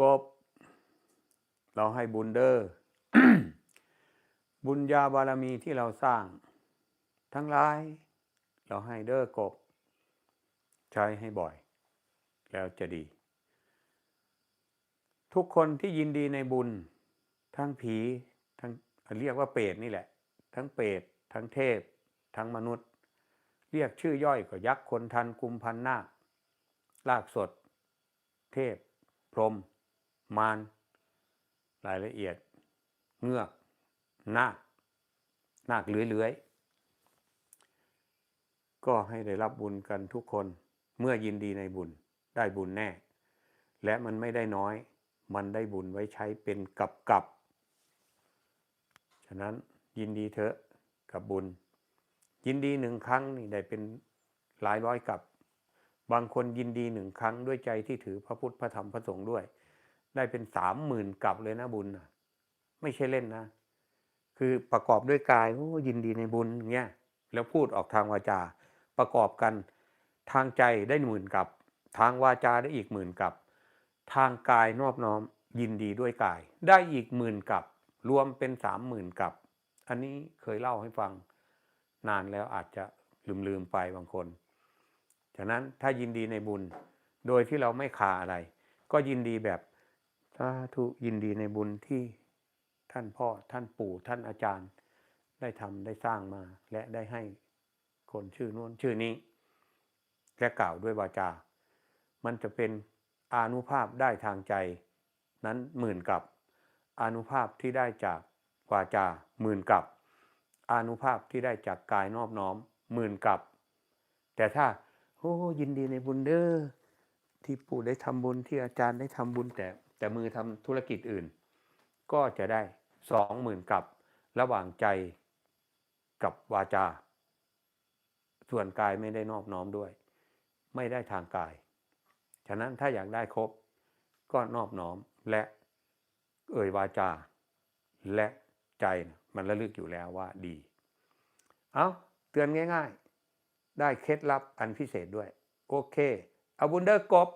กบ เราให้บุญเดอร์บุญญาบารมีที่เราสร้าง ทั้งหลาย เราให้เดอร์กบ ใช้ให้บ่อย แล้วจะดี ทุกคนที่ยินดีในบุญ ทั้งผีทั้งเรียกว่าเปรตนี่แหละ ทั้งเปรตทั้งเทพ ทั้งมนุษย์ เรียกชื่อย่อยก็ยักษ์คนทันกุมพันนาคลากสด เทพ พรหม มารรายละเอียด เงือกนาคนาคเลื้อยๆก็ให้ได้รับบุญกันทุกคนเมื่อยินดีในบุญได้บุญแน่ และมันไม่ได้น้อย มันได้บุญไว้ใช้เป็นกับกับ ฉะนั้นยินดีเถอะกับบุญ ยินดีหนึ่งครั้งนี่ได้เป็นหลายร้อยกับ บางคนยินดีหนึ่งครั้งด้วยใจที่ถือพระพุทธพระธรรมพระสงฆ์ด้วย ได้เป็นสามหมื่นกับเลยนะบุญนะไม่ใช่เล่นนะ คือประกอบด้วยกายโอ้ยินดีในบุญเงี้ยแล้วพูดออกทางวาจา ประกอบกันทางใจได้หมื่นกับ ทางวาจาได้อีกหมื่นกับ ทางกายนอบน้อม ยินดีด้วยกาย ได้อีกหมื่นกับ รวมเป็นสามหมื่นกับ อันนี้เคยเล่าให้ฟังนานแล้วอาจจะลืมๆไปบางคนฉะนั้นถ้ายินดีในบุญโดยที่เราไม่คาอะไร ก็ยินดีแบบ สาธุยินดีในบุญที่ท่านพ่อท่านปู่ท่านอาจารย์ ได้ทำได้สร้างมา และได้ให้คนชื่อนู้นชื่อนี้ และกล่าวด้วยวาจา มันจะเป็นอานุภาพได้ทางใจ นั้นหมื่นกับอนุภาพที่ได้จากวาจาหมื่นกับอนุภาพที่ได้จากกายนอบน้อมหมื่นกับ แต่ถ้าโอ้ยินดีในบุญเด้อที่ปู่ได้ทำบุญที่อาจารย์ได้ทำบุญแต่ แต่มือทำธุรกิจอื่น ก็จะได้สองหมื่นกับระหว่างใจกับวาจา ส่วนกายไม่ได้นอบน้อมด้วย ไม่ได้ทางกาย ฉะนั้นถ้าอยากได้ครบ ก็นอบน้อมและเอ่ยวาจา และใจมันระลึกอยู่แล้วว่าดี เอาเตือนง่าย ๆ ได้เคล็ดลับอันพิเศษด้วย โอเค เอาบุญเดอร์กบ